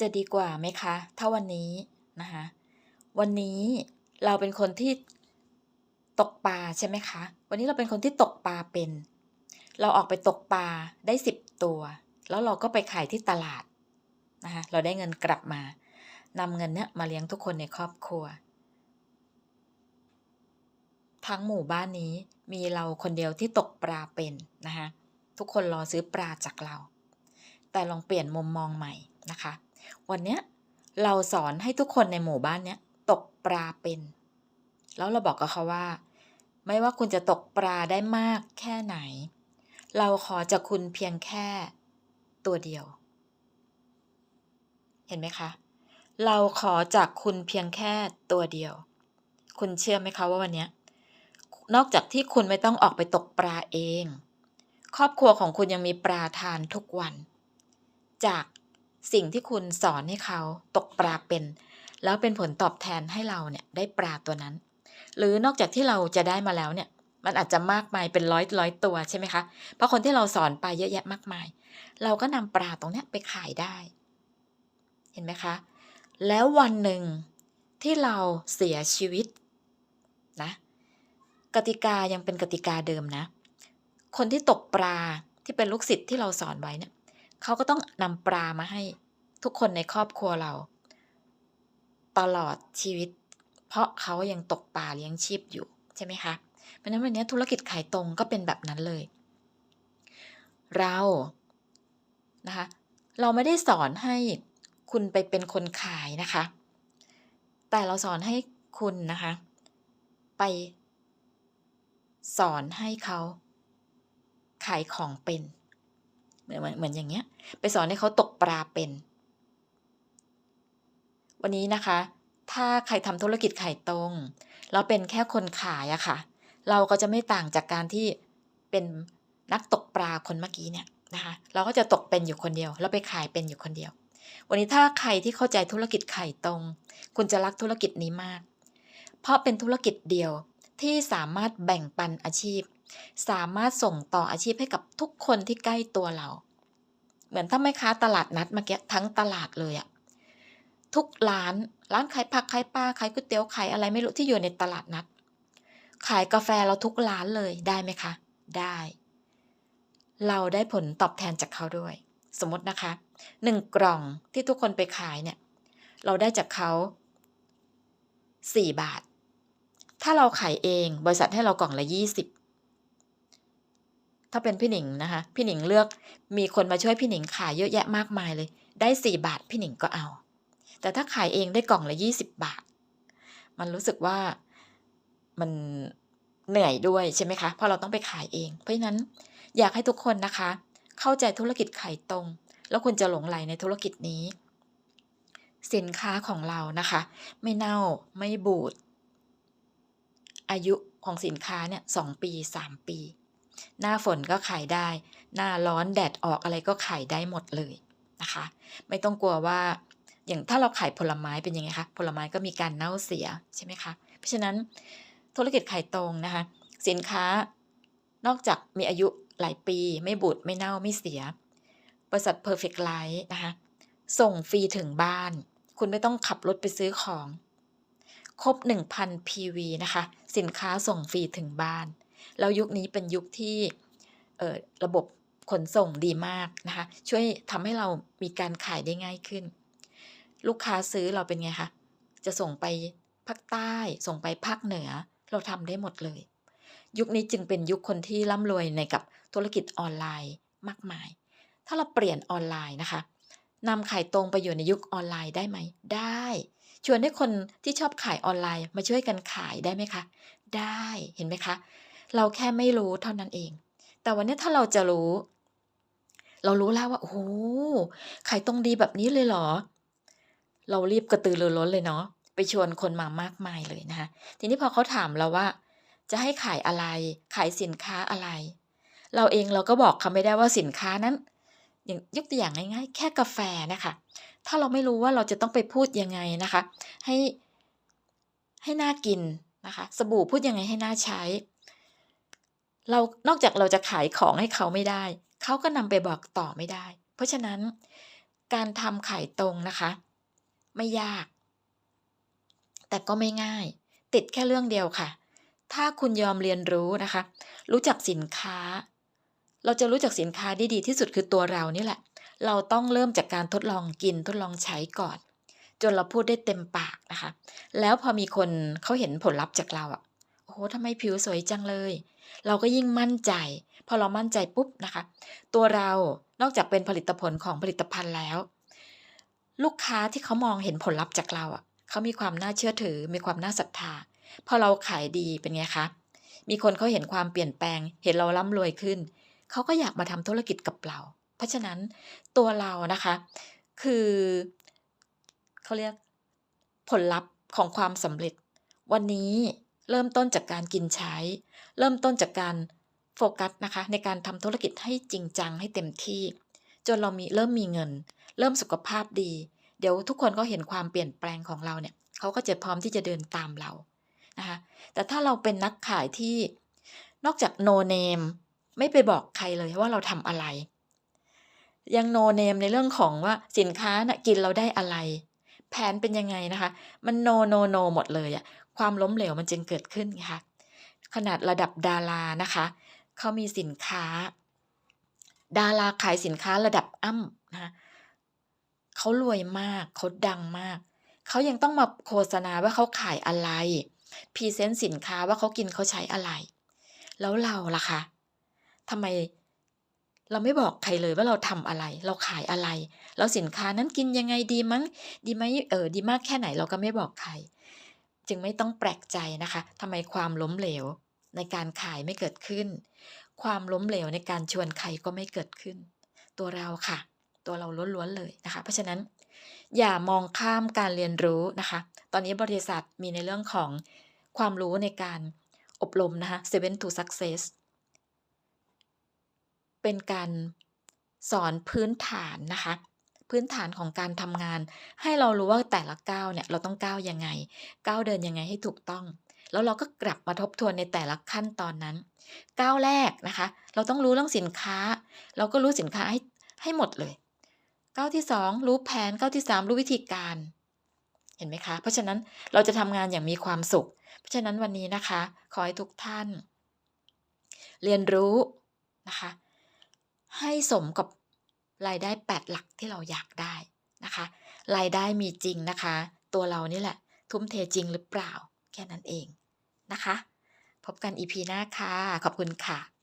จะดีกว่าไหมคะ ถ้าวันนี้นะคะวันนี้เราเป็นคนที่ตกปลาใช่ไหมคะ วันนี้เราเป็นคนที่ตกปลาเป็น เราออกไปตกปลาได้10ตัว แล้วเราก็ไปขายที่ตลาดนะคะเราได้เงินกลับมานำเงินเนี้ยมาเลี้ยงทุกคนในครอบครัว ทั้งหมู่บ้านนี้มีเราคนเดียวที่ตกปลาเป็นนะคะทุกคนรอซื้อปลาจากเรา แต่ลองเปลี่ยนมุมมองใหม่นะคะ วันเนี้ยเราสอนให้ทุกคนในหมู่บ้านเนี้ยตกปลาเป็น แล้วเราบอกกับเขาว่า ไม่ว่าคุณจะตกปลาได้มากแค่ไหน เราขอจากคุณเพียงแค่ตัวเดียว เห็นไหมคะ เราขอจากคุณเพียงแค่ตัวเดียว คุณเชื่อไหมคะว่าวันเนี้ยนอกจากที่คุณไม่ต้องออกไปตกปลาเอง ครอบครัวของคุณยังมีปลาทานทุกวัน จาก สิ่งที่คุณสอนให้เขาตกปลาเป็น แล้วเป็นผลตอบแทนให้เราเนี่ยได้ปลาตัวนั้น หรือนอกจากที่เราจะได้มาแล้วเนี่ยมันอาจจะมากมายเป็นร้อยร้อยตัวใช่ไหมคะเพราะคนที่เราสอนไปเยอะแยะมากมาย เราก็นำปลาตรงเนี้ยไปขายได้ เห็นไหมคะ แล้ววันหนึ่งที่เราเสียชีวิตนะกติกายังเป็นกติกาเดิมนะ คนที่ตกปลาที่เป็นลูกศิษย์ที่เราสอนไว้เนี่ย เขาก็ต้องนำปลามาให้ทุกคนในครอบครัวเรา ตลอดชีวิต เพราะเขายังตกปลาเลี้ยงชีพอยู่ใช่ไหมคะเพราะฉะนั้นวันนี้ธุรกิจขายตรงก็เป็นแบบนั้นเลย เรานะคะเราไม่ได้สอนให้คุณไปเป็นคนขายนะคะ แต่เราสอนให้คุณนะคะ ไป สอนให้เขาขายของเป็น เหมือนเหมือนอย่างเงี้ย ไปสอนให้เขาตกปลาเป็น วันนี้นะคะ ถ้าใครทำธุรกิจขายตรง เราเป็นแค่คนขายอะค่ะ เราก็จะไม่ต่างจากการที่เป็นนักตกปลาคนเมื่อกี้เนี่ยนะคะ เราก็จะตกเป็นอยู่คนเดียวแล้วไปขายเป็นอยู่คนเดียว วันนี้ถ้าใครที่เข้าใจธุรกิจไข่ตรง คุณจะรักธุรกิจนี้มาก เพราะเป็นธุรกิจเดียวที่สามารถแบ่งปันอาชีพ สามารถส่งต่ออาชีพให้กับทุกคนที่ใกล้ตัวเรา เหมือนถ้าไม่ค้าตลาดนัดเมื่อกี้ทั้งตลาดเลยอะทุกร้านร้านขายผักขายปลาขายก๋วยเตี๋ยวขายอะไรไม่รู้ที่อยู่ในตลาดนัด ขายกาแฟเราทุกร้านเลยได้ไหมคะ ได้ เราได้ผลตอบแทนจากเขาด้วย สมมตินะคะหนึ่งกล่องที่ทุกคนไปขายเนี่ย เราได้จากเขาสี่บาท ถ้าเราขายเองบริษัทให้เรากล่องละยี่สิบ ถ้าเป็นพี่หนิงนะคะ พี่หนิงเลือกมีคนมาช่วยพี่หนิงขายเยอะแยะมากมายเลย ได้สี่บาทพี่หนิงก็เอา แต่ถ้าขายเองได้กล่องละยี่สิบบาท มันรู้สึกว่ามันเหนื่อยด้วยใช่ไหมคะเพราะเราต้องไปขายเอง เพราะฉะนั้นอยากให้ทุกคนนะคะ เข้าใจธุรกิจขายตรง แล้วคุณจะหลงไหลในธุรกิจนี้ สินค้าของเรานะคะ ไม่เน่าไม่บูด อายุของสินค้าเนี่ยสองปีสามปี หน้าฝนก็ขายได้ หน้าร้อนแดดออกอะไรก็ขายได้หมดเลยนะคะ ไม่ต้องกลัวว่าอย่างถ้าเราขายผลไม้เป็นยังไงคะผลไม้ก็มีการเน่าเสียใช่ไหมคะเพราะฉะนั้นธุรกิจขายตรงนะคะ สินค้านอกจากมีอายุหลายปี ไม่บูดไม่เน่าไม่เสีย บริษัท Perfect Life นะคะส่งฟรีถึงบ้าน คุณไม่ต้องขับรถไปซื้อของ ครบ 1,000 PV นะคะ สินค้าส่งฟรีถึงบ้าน แล้วยุคนี้เป็นยุคที่ระบบขนส่งดีมากนะคะ ช่วยทำให้เรามีการขายได้ง่ายขึ้น ลูกค้าซื้อเราเป็นไงคะจะส่งไปภาคใต้ส่งไปภาคเหนือ เราทำได้หมดเลย ยุคนี้จึงเป็นยุคคนที่ร่ำรวยในกับธุรกิจออนไลน์มากมาย ถ้าเราเปลี่ยนออนไลน์นะคะนำขายตรงไปอยู่ในยุคออนไลน์ได้ไหม ได้ ชวนให้คนที่ชอบขายออนไลน์มาช่วยกันขายได้ไหมคะ ได้ เห็นไหมคะ เราแค่ไม่รู้เท่านั้นเอง แต่วันนี้ถ้าเราจะรู้ เรารู้แล้วว่าโอ้โหขายตรงดีแบบนี้เลยเหรอ เรารีบกระตือรือร้นเลยเนาะไปชวนคนมามากมายเลยนะคะทีนี้พอเขาถามเราว่า จะให้ขายอะไร ขายสินค้าอะไร เราเองเราก็บอกเขาไม่ได้ว่าสินค้านั้น อย่างยกตัวอย่างง่ายๆ แค่กาแฟนะคะถ้าเราไม่รู้ว่าเราจะต้องไปพูดยังไงนะคะ ให้ให้น่ากินนะคะ สบู่พูดยังไงให้น่าใช้ เรานอกจากเราจะขายของให้เขาไม่ได้ เขาก็นำไปบอกต่อไม่ได้ เพราะฉะนั้นการทำขายตรงนะคะ ไม่ยาก แต่ก็ไม่ง่าย ติดแค่เรื่องเดียวค่ะ ถ้าคุณยอมเรียนรู้นะคะ รู้จักสินค้า เราจะรู้จักสินค้าได้ดีที่สุดคือตัวเรานี่แหละ เราต้องเริ่มจากการทดลองกินทดลองใช้ก่อน จนเราพูดได้เต็มปากนะคะ แล้วพอมีคนเขาเห็นผลลัพธ์จากเราอะ ทำไมผิวสวยจังเลย เราก็ยิ่งมั่นใจ พอเรามั่นใจปุ๊บนะคะ ตัวเรานอกจากเป็นผลิตผลของผลิตภัณฑ์แล้ว ลูกค้าที่เขามองเห็นผลลัพธ์จากเราอะเขามีความน่าเชื่อถือ มีความน่าศรัทธาพอเราขายดีเป็นไงคะมีคนเขาเห็นความเปลี่ยนแปลง เห็นเราร่ำรวยขึ้น เขาก็อยากมาทำธุรกิจกับเรา เพราะฉะนั้นตัวเรานะคะ คือเขาเรียกผลลัพธ์ของความสำเร็จ วันนี้ เริ่มต้นจากการกินใช้ เริ่มต้นจากการโฟกัสนะคะ ในการทำธุรกิจให้จริงจังให้เต็มที่ จนเรามีเริ่มมีเงิน เริ่มสุขภาพดี เดี๋ยวทุกคนก็เห็นความเปลี่ยนแปลงของเราเนี่ยเขาก็จะพร้อมที่จะเดินตามเรานะคะแต่ถ้าเราเป็นนักขายที่นอกจาก no name ไม่ไปบอกใครเลยว่าเราทำอะไร ยัง no name ในเรื่องของว่าสินค้านะกินแล้วได้อะไร แผนเป็นยังไงนะคะ มัน no no no หมดเลยอะ ความล้มเหลวมันจึงเกิดขึ้นไงคะขนาดระดับดารานะคะเขามีสินค้า ดาราขายสินค้าระดับอ้ำนะเขารวยมากเขาดังมากเขายังต้องมาโฆษณาว่าเขาขายอะไรพรีเซนต์สินค้าว่าเขากินเขาใช้อะไร แล้วเราล่ะคะทำไมเราไม่บอกใครเลยว่าเราทำอะไร เราขายอะไร แล้วสินค้านั้นกินยังไงดีมั้ง ดีไหมเออดีมากแค่ไหนเราก็ไม่บอกใคร จึงไม่ต้องแปลกใจนะคะทำไมความล้มเหลวในการขายไม่เกิดขึ้น ความล้มเหลวในการชวนใครก็ไม่เกิดขึ้น ตัวเราค่ะ ตัวเราล้วนๆเลยนะคะ เพราะฉะนั้น อย่ามองข้ามการเรียนรู้นะคะ ตอนนี้บริษัทมีในเรื่องของความรู้ในการอบรมนะคะ Seven to Success เป็นการสอนพื้นฐานนะคะ พื้นฐานของการทำงาน ให้เรารู้ว่าแต่ละก้าวเนี่ยเราต้องก้าวยังไง ก้าวเดินยังไงให้ถูกต้อง แล้วเราก็กลับมาทบทวนในแต่ละขั้นตอนนั้น ก้าวแรกนะคะ เราต้องรู้เรื่องสินค้า เราก็รู้สินค้าให้ให้หมดเลย ก้าวที่ 2 รู้แผนก้าวที่ 3 รู้วิธีการ เห็นไหมคะ เพราะฉะนั้นเราจะทำงานอย่างมีความสุข เพราะฉะนั้นวันนี้นะคะ ขอให้ทุกท่าน เรียนรู้นะคะ ให้สมกับ รายได้ 8 หลักที่เราอยากได้นะคะรายได้มีจริงนะคะ ตัวเรานี่แหละ ทุ่มเทจริงหรือเปล่า แค่นั้นเองนะคะ พบกัน EP หน้าค่ะ ขอบคุณค่ะ